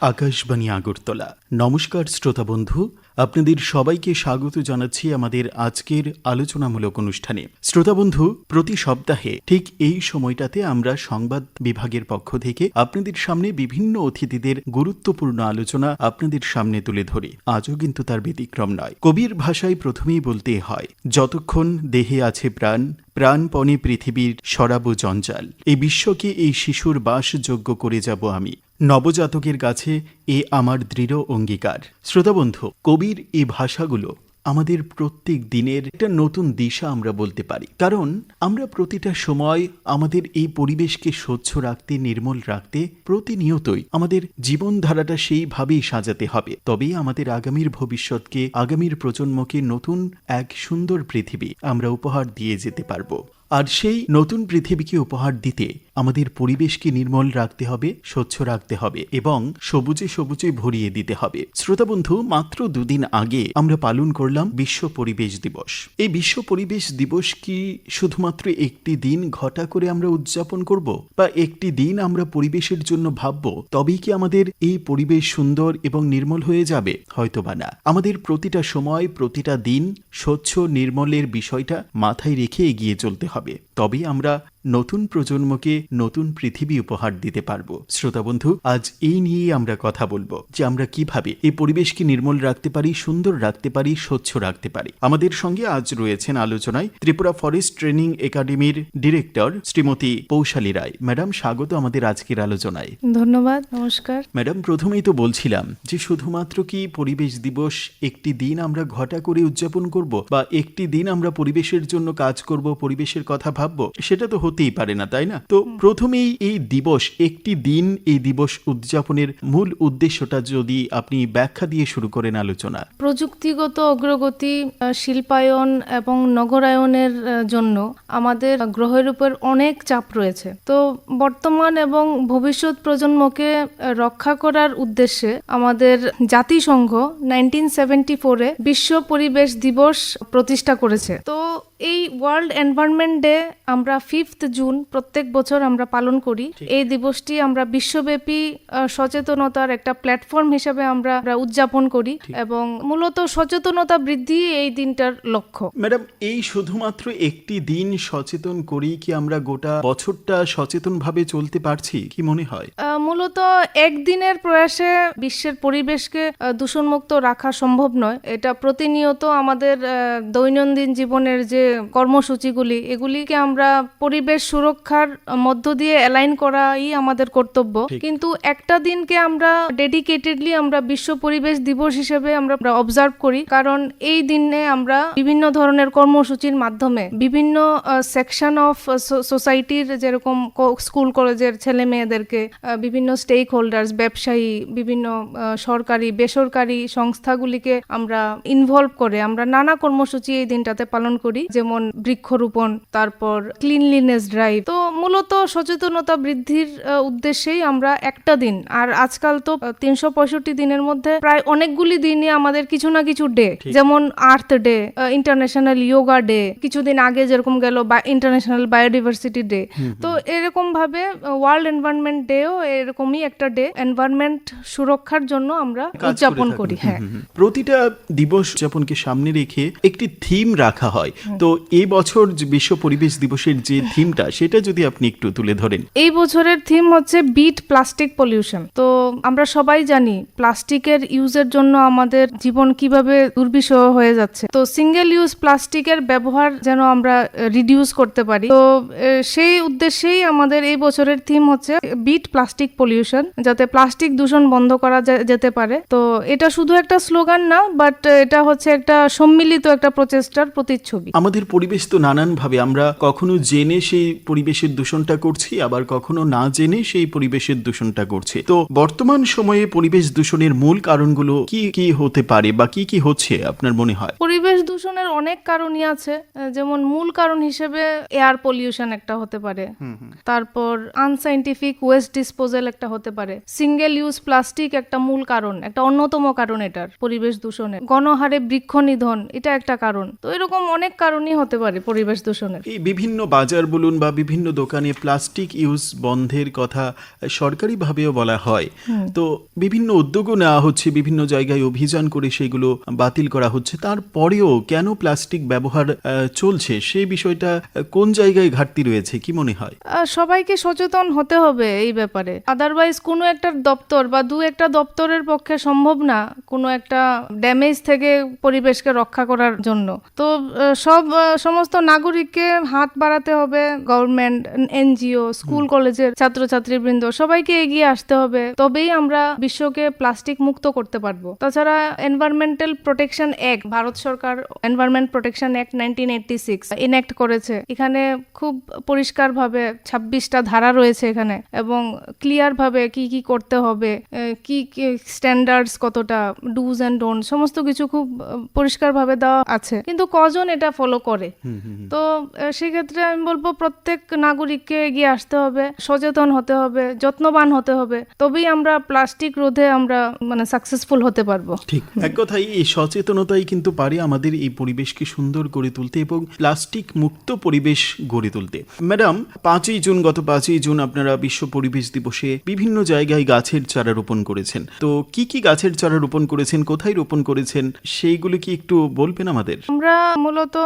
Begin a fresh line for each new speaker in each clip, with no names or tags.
আকাশবাণী আগরতলা। নমস্কার শ্রোতা বন্ধু, আপনাদের সবাইকে স্বাগত জানাচ্ছি আমাদের আজকের আলোচনামূলক অনুষ্ঠানে। শ্রোতা বন্ধু, প্রতি সপ্তাহে ঠিক এই সময়টাতে আমরা সংবাদ বিভাগের পক্ষ থেকে আপনাদের সামনে বিভিন্ন অতিথিদের গুরুত্বপূর্ণ আলোচনা আপনাদের সামনে তুলে ধরি। আজও কিন্তু তার ব্যতিক্রম নয়। কবির ভাষায় প্রথমেই বলতে হয়, যতক্ষণ দেহে আছে প্রাণ, প্রাণপণে পৃথিবীর সরাবো জঞ্জাল। এই বিশ্বকে এই শিশুর বাসযোগ্য করে যাব আমি। নবজাতকের কাছে এ আমার দৃঢ় অঙ্গীকার। শ্রোতাবন্ধু কবির এই ভাষাগুলো আমাদের প্রত্যেক দিনের একটা নতুন দিশা আমরা বলতে পারি। কারণ আমরা প্রতিটা সময় আমাদের এই পরিবেশকে স্বচ্ছ রাখতে, নির্মল রাখতে প্রতিনিয়তই আমাদের জীবনধারাটা সেইভাবেই সাজাতে হবে। তবেই আমাদের আগামীর ভবিষ্যৎকে, আগামীর প্রজন্মকে নতুন এক সুন্দর পৃথিবী আমরা উপহার দিয়ে যেতে পারব। আর সেই নতুন পৃথিবীকে উপহার দিতে আমাদের পরিবেশকে নির্মল রাখতে হবে, স্বচ্ছ রাখতে হবে এবং সবুজে সবুজে ভরিয়ে দিতে হবে। শ্রোতা বন্ধু, মাত্র দুদিন আগে আমরা পালন করলাম বিশ্ব পরিবেশ দিবস। এই বিশ্ব পরিবেশ দিবস কি শুধুমাত্র একটি দিন ঘটা করে আমরা উদযাপন করব বা একটি দিন আমরা পরিবেশের জন্য ভাবব? তবেই কি আমাদের এই পরিবেশ সুন্দর এবং নির্মল হয়ে যাবে? হয়তো বা না। আমাদের প্রতিটা সময়, প্রতিটা দিন স্বচ্ছ, নির্মলের বিষয়টা মাথায় রেখে এগিয়ে চলতে হবে। তবেই আমরা নতুন প্রজন্মকে নতুন পৃথিবী উপহার দিতে পারব। শ্রোতা বন্ধু আজ এই নিয়েই আমরা কথা বলব যে আমরা কীভাবে এই পরিবেশকে নির্মল রাখতে পারি সুন্দর রাখতে পারি স্বচ্ছ রাখতে পারি। আমাদের সঙ্গে আজ রয়েছেন আলোচনায় ত্রিপুরা ফরেস্ট ট্রেনিং একাডেমির ডিরেক্টর শ্রীমতী পৌশালী রায়। ম্যাডাম স্বাগত আমাদের আজকের আলোচনায়।
ধন্যবাদ নমস্কার।
ম্যাডাম প্রথমেই তো বলছিলাম যে শুধুমাত্র কি পরিবেশ দিবস একটি দিন আমরা ঘটা করে উদযাপন করব বা একটি দিন আমরা পরিবেশের জন্য কাজ করব পরিবেশের কথা ভাববো সেটা তো হতেই পারে না তাই না? তো প্রথমেই এই দিবস একটি দিন এই দিবস উদযাপনের মূল উদ্দেশ্যটা যদি আপনি ব্যাখ্যা দিয়ে শুরু করেন আলোচনা।
প্রযুক্তিগত অগ্রগতি শিল্পায়ন এবং নগরায়নের জন্য আমাদের গ্রহের উপর অনেক চাপ রয়েছে। তো বর্তমান এবং ভবিষ্যৎ প্রজন্মকে রক্ষা করার উদ্দেশ্যে আমাদের জাতিসংঘ নাইনটিন সেভেন্টি ফোরে বিশ্ব পরিবেশ দিবস প্রতিষ্ঠা করেছে। তো এই ওয়ার্ল্ড এনভায়রনমেন্ট ডে আমরা ফিফথ জুন প্রত্যেক বছর আমরা পালন করি। এই দিবসটি আমরা বিশ্বব্যাপী সচেতনতার একটা প্ল্যাটফর্ম হিসেবে আমরা উদযাপন করি এবং মূলত সচেতনতা বৃদ্ধি এই দিনটার লক্ষ্য।
ম্যাডাম এই শুধুমাত্র একটি দিন সচেতন করি কি আমরা গোটা বছরটা সচেতনভাবে চলতে পারছি কি মনে হয়?
মূলত একদিনের প্রয়াসে বিশ্বের পরিবেশকে দূষণমুক্ত রাখা সম্ভব নয়। এটা প্রতিনিয়ত আমাদের দৈনন্দিন জীবনের যে কর্মসূচিগুলি এগুলিকে আমরা পরিবেশ সুরক্ষার মধ্য দিয়ে অ্যালাইন করাই আমাদের কর্তব্য। কিন্তু একটা দিনকে আমরা ডেডিকেটেডলি আমরা বিশ্ব পরিবেশ দিবস হিসেবে আমরা অবজার্ভ করি কারণ এই দিনে আমরা বিভিন্ন ধরনের কর্মসূচির মাধ্যমে বিভিন্ন সেকশন অফ সোসাইটির যেরকম স্কুল কলেজের ছেলে মেয়েদেরকে বিভিন্ন স্টেক হোল্ডার্স ব্যবসায়ী বিভিন্ন সরকারি বেসরকারি সংস্থাগুলিকে আমরা ইনভলভ করে আমরা নানা কর্মসূচি এই দিনটাতে পালন করি যেমন বৃক্ষরোপণ তারপর ক্লিনলিনেস ড্রাইভ তো মূলত সচেতনতা বৃদ্ধির উদ্দেশ্যেই আমরা একটা দিন আর আজকাল তো তিনশো পঁয়ষট্টি দিনের মধ্যে প্রায় অনেকগুলি দিনই আমাদের কিছু না কিছু ডে যেমন earth day international yoga day কিছুদিন আগে যেরকম গেল ইন্টারন্যাশনাল বায়োডিভার্সিটি ডে তো এরকম ভাবে ওয়ার্ল্ড এনভায়রনমেন্ট ডেও এরকমই একটা ডে এনভায়রনমেন্ট সুরক্ষার জন্য আমরা উদযাপন করি হ্যাঁ।
প্রতিটা দিবস উদযাপনকে সামনে রেখে একটি থিম রাখা হয়। তো এই বছর বিশ্ব পরিবেশ দিবসের যে থিমটা সেটা যদি আপনি একটু তুলে ধরেন।
এই বছরের থিম হচ্ছে বিট প্লাস্টিক পলিউশন। তো আমরা সবাই জানি প্লাস্টিকের ইউজের জন্য আমাদের জীবন কীভাবে দুর্বিষহ হয়ে যাচ্ছে। তো সিঙ্গেল ইউজ প্লাস্টিকের ব্যবহার যেন আমরা রিডিউস করতে পারি। তো সেই উদ্দেশ্যেই আমাদের এই বছরের থিম হচ্ছে বিট প্লাস্টিক পলিউশন যাতে প্লাস্টিক দূষণ বন্ধ করা যেতে পারে। তো এটা শুধু একটা স্লোগান না বাট এটা হচ্ছে একটা সম্মিলিত একটা প্রচেষ্টার প্রতিচ্ছবি।
আমাদের পরিবেশ তো নানানভাবে। আমরা কখনো জেনে সেই পরিবেশের দূষণটা করছি আবার কখনো না জেনে সেই পরিবেশের দূষণটা করছি। তো বর্তমান সময়ে পরিবেশ দূষণের মূল কারণগুলো কি কি হতে পারে বা কি কি হচ্ছে আপনার মনে হয়?
পরিবেশ দূষণের অনেক কারণই আছে। আহ, যেমন মূল কারণ হিসেবে এয়ার পলিউশন একটা হতে পারে। তারপর আনসাইন্টিফিক ওয়েস্ট ডিসপোজাল একটা হতে পারে। সিঙ্গেল ইউজ প্লাস্টিক একটা মূল কারণ একটা অন্যতম কারণ এটার পরিবেশ দূষণের। গণহারে বৃক্ষ নিধন এটা একটা কারণ। তো এরকম অনেক কারণই কারণই হতে পারে পরিবেশ দূষণের।
এই বিভিন্ন বাজার বলুন বা বিভিন্ন দোকানে প্লাস্টিক ইউজ বন্ধের কথা সরকারিভাবেও বলা হয়। তো বিভিন্ন উদ্যোগও নেওয়া হচ্ছে বিভিন্ন জায়গায় অভিযান করে সেগুলো বাতিল করা হচ্ছে। তারপরেও কেন প্লাস্টিক ব্যবহার চলছে? সেই বিষয়টা কোন জায়গায় ঘাটতি রয়েছে কি মনে হয়?
সবাইকে সচেতন হতে হবে এই ব্যাপারে। আদারওয়াইজ কোনো একটা দপ্তর বা দু একটা দপ্তরের পক্ষে সম্ভব না কোনো একটা ড্যামেজ থেকে পরিবেশকে রক্ষা করার জন্য। তো সব সমস্ত নাগরিককে হাত বাড়াতে হবে গভর্নমেন্ট এনজিও স্কুল কলেজের ছাত্রছাত্রীবৃন্দ সবাইকে এগিয়ে আসতে হবে। তবেই আমরা বিশ্বকে প্লাস্টিক মুক্ত করতে পারব। তাছাড়া এনভায়রনমেন্টাল প্রোটেকশন অ্যাক্ট ভারত সরকার environment protection act nineteen eighty six enact করেছে। এখানে খুব পরিষ্কারভাবে ছাব্বিশটা ধারা রয়েছে এখানে এবং ক্লিয়ার ভাবে কি কি করতে হবে কি কি স্ট্যান্ডার্ডস কতটা ডুজ অ্যান্ড ডোন্ট সমস্ত কিছু খুব পরিষ্কারভাবে দেওয়া আছে। কিন্তু কজন এটা ফলো করে। তো সেক্ষেত্রে আমি বলব প্রত্যেক নাগরিককে এগিয়ে আসতে হবে সচেতন হতে হবে যত্নবান হতে হবে। তবেই আমরা প্লাস্টিক রোধে আমরা মানে সাকসেসফুল হতে পারব।
ঠিক। এক কথাই এই সচেতনতাই কিন্তু পারে আমাদের এই পরিবেশকে সুন্দর করে তুলতে এবং প্লাস্টিক মুক্ত পরিবেশ গড়ে তুলতে। ম্যাডাম পাঁচই জুন গত পাঁচই জুন আপনারা বিশ্ব পরিবেশ দিবসে বিভিন্ন জায়গায় গাছের চারা রোপণ করেছেন। তো কি কি গাছের চারা রোপণ করেছেন কোথায় রোপণ করেছেন সেইগুলো কি একটু বলবেন আমাদের?
আমরা মূলত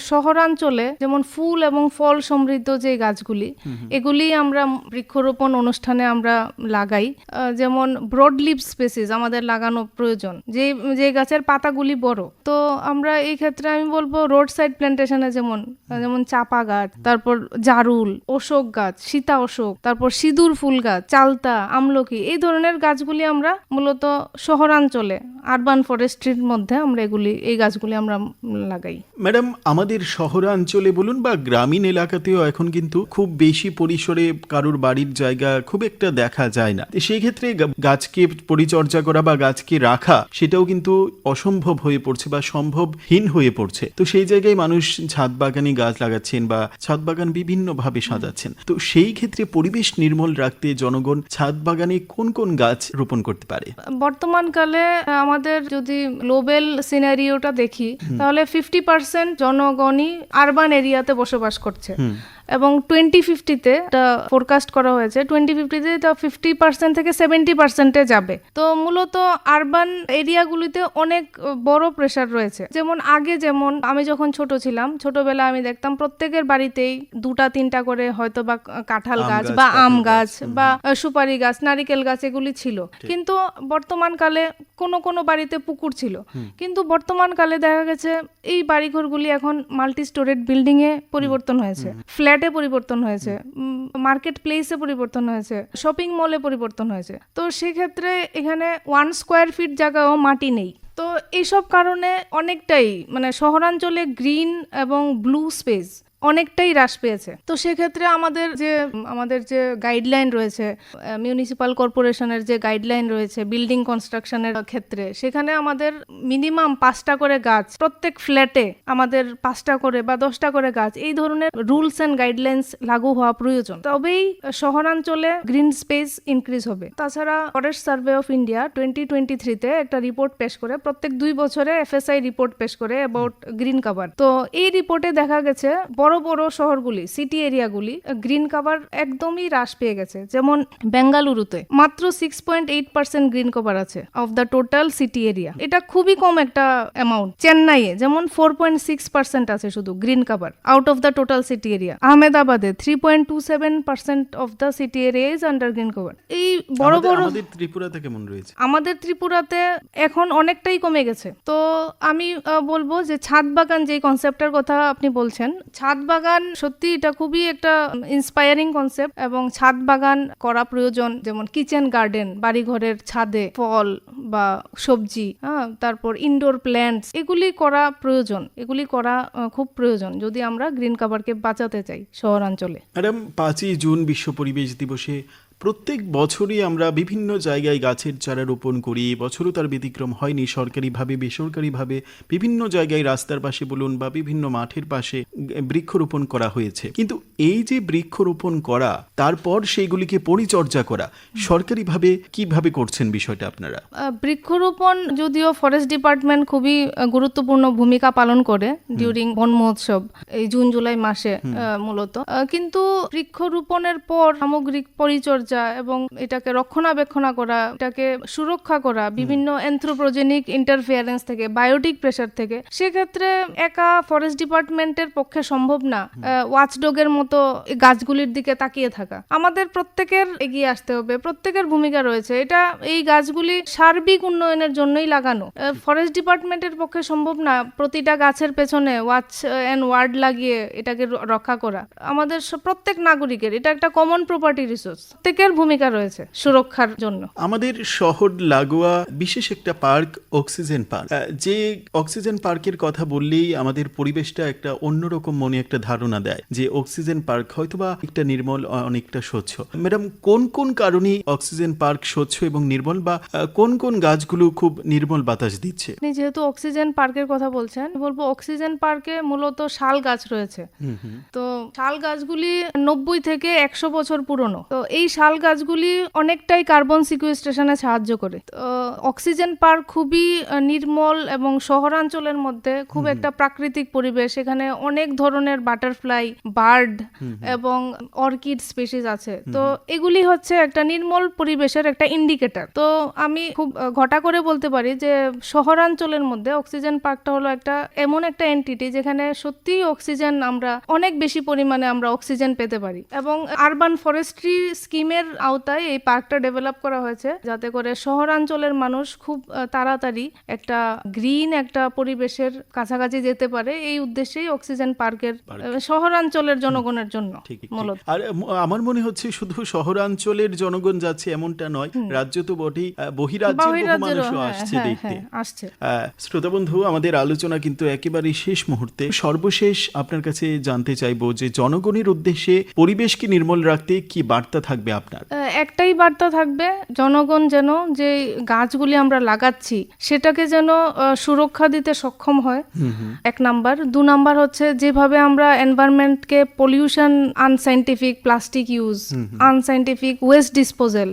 শহরাঞ্চলে যেমন ফুল এবং ফল সমৃদ্ধ যে গাছগুলি এগুলি আমরা বৃক্ষরোপণ অনুষ্ঠানে আমরা লাগাই। যেমন ব্রড লিভ স্পেসিস আমাদের লাগানো প্রয়োজন। যে যে গাছের পাতাগুলি বড়। তো আমরা এই ক্ষেত্রে আমি বলব রোড সাইড প্ল্যান্টেশনে যেমন যেমন চাপা গাছ তারপর জারুল অশোক গাছ সীতা অশোক তারপর সিঁদুর ফুল গাছ চালতা আমলকি এই ধরনের গাছগুলি আমরা মূলত শহরাঞ্চলে আরবান ফরেস্ট্রির মধ্যে আমরা এগুলি এই গাছগুলি আমরা লাগাই।
ম্যাডাম আমাদের শহরাঞ্চলে বলুন বা গ্রামীণ এলাকাতেও এখন কিন্তু খুব বেশি পরিসরে কারোর বাড়ির জায়গা খুব একটা দেখা যায় না। সেই ক্ষেত্রে গাছকে পরিচর্যা করা বা গাছকে রাখা সেটাও কিন্তু অসম্ভব হয়ে পড়ছে বা সম্ভবহীন হয়ে পড়ছে। তো সেই জায়গায় মানুষ ছাদ বাগানে গাছ লাগাচ্ছেন বা ছাদ বাগান বিভিন্নভাবে সাজাচ্ছেন। তো সেই ক্ষেত্রে পরিবেশ নির্মল রাখতে জনগণ ছাদ বাগানে কোন কোন গাছ রোপণ করতে পারে?
বর্তমানকালে আমাদের যদি গ্লোবাল সিনারিওটা দেখি তাহলে ফিফটি পার্সেন্ট জনগণই আরবান এরিয়াতে বসবাস করছে। এবং টোয়েন্টি ফিফটিতে এটা ফোরকাস্ট করা হয়েছে। টোয়েন্টি ফিফটিতে এটা ফিফটি পার্সেন্ট থেকে সেভেন্টি পার্সেন্টে যাবে। তো মূলত আরবান এরিয়াগুলিতে অনেক বড় প্রেশার রয়েছে। যেমন আগে যেমন আমি যখন ছোট ছিলাম ছোটবেলা আমি দেখতাম প্রত্যেকের বাড়িতেই দুটা তিনটা করে হয়তো বা কাঁঠাল গাছ বা আম গাছ বা সুপারি গাছ নারিকেল গাছ এগুলি ছিল। কিন্তু বর্তমান কালে কোনো কোনো বাড়িতে পুকুর ছিল। কিন্তু বর্তমান কালে দেখা গেছে এই বাড়িঘরগুলি এখন মাল্টি স্টোরেড বিল্ডিংয়ে পরিবর্তন হয়েছে। ফ্ল্যাটে পরিবর্তন হয়েছে মার্কেট প্লেসে পরিবর্তন হয়েছে শপিং মলে পরিবর্তন হয়েছে। তো সেক্ষেত্রে এখানে ওয়ান স্কোয়ার ফিট জায়গাও মাটি নেই। তো এইসব কারণে অনেকটাই মানে শহরাঞ্চলে গ্রিন এবং ব্লু স্পেস অনেকটাই হ্রাস পেয়েছে। তো সেক্ষেত্রে আমাদের যে আমাদের যে গাইডলাইন রয়েছে মিউনিসিপাল কর্পোরেশনের যে গাইডলাইন রয়েছে বিল্ডিং কনস্ট্রাকশনের ক্ষেত্রে, সেখানে আমাদের মিনিমাম পাঁচটা করে গাছ, প্রত্যেক ফ্ল্যাটে আমাদের পাঁচটা করে বা দশটা করে গাছ, এই ধরনের রুলস অ্যান্ড গাইডলাইন্স লাগু হওয়া প্রয়োজন। তবেই শহরাঞ্চলে গ্রিন স্পেস ইনক্রিজ হবে। তাছাড়া forest survey of India twenty twenty থ্রিতে একটা রিপোর্ট পেশ করে, প্রত্যেক দুই বছরে এফএসআই রিপোর্ট পেশ করে অ্যাবাউট গ্রিন কাভার তো এই রিপোর্টে দেখা গেছে, বড় বড় বড় শহরগুলি সিটি এরিয়াগুলি গ্রিন কভার একদমই হ্রাস পেয়ে গেছে। যেমন বেঙ্গালুরুতে মাত্র six point eight percent green cover আছে of the total city area এটা খুবই কম একটা অ্যামাউন্ট চেন্নাইয়ে যেমন ফোর পয়েন্ট সিক্স পার্সেন্ট আছে শুধু green cover out of the total city area আহমেদাবাদে three point two seven percent of the city area is under green cover এই বড় বড়
আমাদের ত্রিপুরাতে কেমন রয়েছে?
আমাদের ত্রিপুরাতে এখন অনেকটাই কমে গেছে। তো আমি বলব যে ছাদ বাগান যে কনসেপ্টের কথা আপনি বলছেন ছাদ বাগান সত্যি এটা খুবই একটা ইন্সপায়ারিং কনসেপ্ট এবং ছাদ বাগান করা প্রয়োজন, যেমন কিচেন গার্ডেন বাড়িঘরের ছাদে ফল বা সবজি হ্যাঁ তারপর ইনডোর প্ল্যান্টস এগুলি করা প্রয়োজন, এগুলি করা খুব প্রয়োজন যদি আমরা গ্রিন কাভারকে বাঁচাতে চাই শহরাঞ্চলে।
ম্যাডাম পাঁচই জুন বিশ্ব পরিবেশ দিবসে প্রত্যেক বছরই আমরা বিভিন্ন জায়গায় গাছের চারা রোপণ করি। বছরও তার ব্যতিক্রম হয়নি। সরকারিভাবে বেসরকারিভাবে বিভিন্ন জায়গায় রাস্তার পাশে বলুন বা বিভিন্ন মাঠের পাশে বৃক্ষরোপণ করা হয়েছে। কিন্তু এই যে বৃক্ষরোপণ করা তারপর সেইগুলিকে পরিচর্যা করা সরকারিভাবে কীভাবে করছেন বিষয়টা আপনারা?
বৃক্ষরোপণ যদিও ফরেস্ট ডিপার্টমেন্ট খুবই গুরুত্বপূর্ণ ভূমিকা পালন করে ডিউরিং বন মহোৎসব এই জুন জুলাই মাসে মূলত। কিন্তু বৃক্ষরোপণের পর সামগ্রিক পরিচর্যা এবং এটাকে রক্ষণাবেক্ষণা করা এটাকে সুরক্ষা করা বিভিন্ন এন্থ্রোপ্রোজেনিক ইন্টারফিয়ারেন্স থেকে বায়োটিক প্রেসার থেকে সেক্ষেত্রে একা ফরেস্ট ডিপার্টমেন্টের পক্ষে সম্ভব না ওয়াচডগের মতো গাছগুলির দিকে তাকিয়ে থাকা। আমাদের প্রত্যেকের এগিয়ে আসতে হবে প্রত্যেকের ভূমিকা রয়েছে। এটা এই গাছগুলি সার্বিক উন্নয়নের জন্যই লাগানো। ফরেস্ট ডিপার্টমেন্টের পক্ষে সম্ভব না প্রতিটা গাছের পেছনে ওয়াচ অ্যান্ড ওয়ার্ড লাগিয়ে এটাকে রক্ষা করা। আমাদের প্রত্যেক নাগরিকের এটা একটা কমন প্রপার্টি রিসোর্স প্রত্যেকের ভূমিকা রয়েছে সুরক্ষার জন্য।
আমাদের শহর লাগোয়া বিশেষ একটা পার্ক অক্সিজেন পার্ক। যে অক্সিজেন পার্কের কথা বললেই আমাদের পরিবেশটা একটা অন্যরকম মনে একটা ধারণা দেয় যে অক্সিজেন পার্ক হয়তোবা একটা নির্মল অনেকটা স্বচ্ছ। ম্যাডাম কোন কোন কারণে অক্সিজেন পার্ক স্বচ্ছ এবং নির্মল বা কোন কোন গাছগুলো খুব নির্মল বাতাস দিচ্ছে?
আপনি যেহেতু অক্সিজেন পার্কের কথা বলছেন বলব অক্সিজেন পার্কে মূলত শাল গাছ রয়েছে। তো শাল গাছগুলি নব্বই থেকে একশো বছর পুরনো। তো এই শাল গাছগুলি অনেকটাই কার্বন সিকুয়েস্ট্রেশনে সাহায্য করে। তো অক্সিজেন পার্ক খুবই নির্মল এবং শহরাঞ্চলের মধ্যে খুব একটা প্রাকৃতিক পরিবেশ। এখানে অনেক ধরনের বাটারফ্লাই বার্ড এবং অর্কিড স্পেসিস আছে। তো এগুলি হচ্ছে একটা নির্মল পরিবেশের একটা ইন্ডিকেটর তো আমি খুব ঘটা করে বলতে পারি যে শহরাঞ্চলের মধ্যে অক্সিজেন পার্কটা হলো একটা এমন একটা এন্টিটি যেখানে সত্যিই অক্সিজেন আমরা অনেক বেশি পরিমাণে আমরা অক্সিজেন পেতে পারি। এবং আরবান ফরেস্ট্রি স্কিমের আওতায় এই পার্কটা ডেভেলপ করা হয়েছে। যাতে করে শহরাঞ্চলের মানুষ খুব তাড়াতাড়ি একটা গ্রিন একটা পরিবেশের কাছাকাছি যেতে পারে। এই উদ্দেশ্যেই অক্সিজেন পার্কের শহরাঞ্চলের জনগণের জন্য। মূলত।
আর আমার মনে হচ্ছে শুধু শহরাঞ্চলের জনগণ যাচ্ছে এমনটা নয় রাজ্য তো বটেই বহিরাজ্যের বহু মানুষও
হ্যাঁ,
আসছে
হ্যাঁ,
দেখতে।
হ্যাঁ, আসছে।
শ্রোতা বন্ধু আমাদের আলোচনা কিন্তু একেবারে শেষ মুহূর্তে। সর্বশেষ আপনার কাছে জানতে চাইব যে জনগণের উদ্দেশ্যে পরিবেশকে নির্মল রাখতে কি বার্তা থাকবে আপনার?
একটাই বার্তা থাকবে জনগণ যেন যে গাছগুলি আমরা লাগাচ্ছি সেটাকে যেন সুরক্ষা দিতে সক্ষম হয়। এক নাম্বার। দু নাম্বার হচ্ছে যেভাবে আমরা এনভায়রনমেন্টকে pollution unscientific plastic use unscientific waste disposal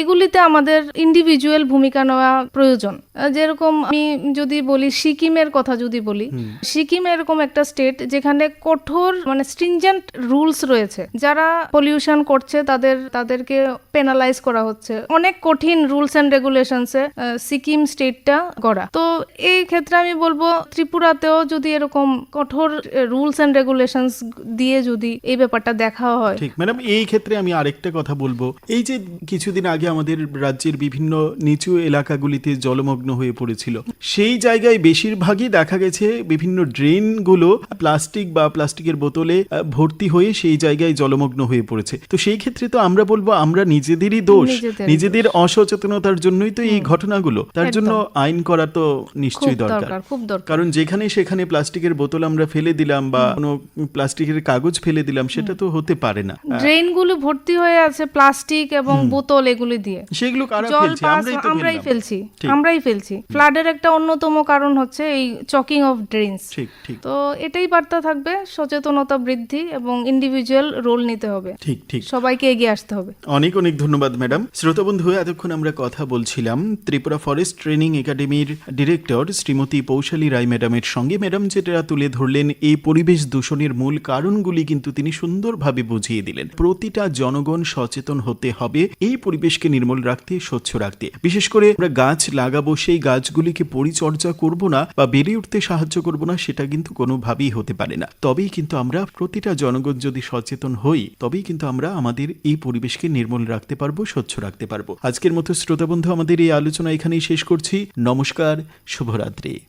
এগুলিতে আমাদের ইন্ডিভিজুয়াল ভূমিকা নেওয়া প্রয়োজন। যেরকম আমি যদি বলি সিকিমের কথা যদি বলি সিকিম এরকম একটা স্টেট যেখানে কঠোর মানে স্ট্রিনজেন্ট রুলস রয়েছে। যারা পলিউশন করছে তাদের তাদের তাদেরকে পেনালাইজ করা হচ্ছে। অনেক কঠিন রুলস এন্ড রেগুলেশনসে সিকিম স্টেটটা গড়া। তো এই ক্ষেত্রে আমি বলব, ত্রিপুরাতেও যদি এরকম কঠোর রুলস এন্ড রেগুলেশনস দিয়ে যদি এই ব্যাপারটা দেখা হয়।
ঠিক ম্যাডাম এই ক্ষেত্রে আমি আরেকটা কথা বলব। এই যে কিছুদিন আগে আমাদের রাজ্যের বিভিন্ন নিচু এলাকাগুলিতে জলমগ্ন হয়ে পড়েছিল, সেই জায়গায় বেশিরভাগই দেখা গেছে বিভিন্ন ড্রেনগুলো প্লাস্টিক বা প্লাস্টিকের বোতলে ভর্তি হয়ে সেই জায়গায় জলমগ্ন হয়ে পড়েছে। তো সেই ক্ষেত্রে তো আমরা আমরা নিজেদেরই দোষ।
নিজেদের
অসচেতনতার জন্যই তো এই ঘটনাগুলো। তার জন্য আইন করা তো নিশ্চয়ই দরকার। কারণ যেখানে সেখানে প্লাস্টিকের বোতল আমরা ফেলে দিলাম বা কোনো প্লাস্টিকের কাগজ ফেলে দিলাম সেটা তো হতে পারে না।
ড্রেনগুলো ভর্তি হয়ে আছে প্লাস্টিক এবং বোতল এগুলি দিয়ে।
সেগুলো কারা
জল
ফেলছে? আমরাই।
ফেলছি। আমরাই ফেলছি। ফ্লাডের একটা অন্যতম কারণ হচ্ছে এই চকিং অফ ড্রেনস।
ঠিক ঠিক।
তো এটাই বার্তা থাকবে সচেতনতা বৃদ্ধি এবং ইন্ডিভিজুয়াল রোল নিতে হবে।
ঠিক ঠিক।
সবাইকে এগিয়ে আসতে হবে।
অনেক অনেক ধন্যবাদ, ম্যাডাম। শ্রোতা বন্ধু এতক্ষণ আমরা কথা বলছিলাম ত্রিপুরা ফরেস্ট ট্রেনিং একাডেমির ডিরেক্টর শ্রীমতী পৌশালী রায় ম্যাডামের সঙ্গে। ম্যাডাম, যেটা তুলে ধরলেন, এই পরিবেশ দূষণের মূল কারণগুলি কিন্তু তিনি সুন্দরভাবে বুঝিয়ে দিলেন। প্রতিটা জনগণ সচেতন হতে হবে, এই পরিবেশকে নির্মল রাখতে, স্বচ্ছ রাখতে। বিশেষ করে আমরা গাছ লাগাবো, সেই গাছগুলিকে পরিচর্যা করব না বা বেড়ে উঠতে সাহায্য করব না, সেটা কিন্তু কোনোভাবেই হতে পারে না। তবেই কিন্তু আমরা প্রতিটা জনগণ যদি সচেতন হই, তবেই কিন্তু আমরা আমাদের এই পরিবেশকে নির্মল রাখতে পারব, স্বচ্ছ রাখতে পারব। আজকের মতো শ্রোতাবন্ধু আমাদের এই আলোচনা এখানেই শেষ করছি। নমস্কার, শুভরাত্রি।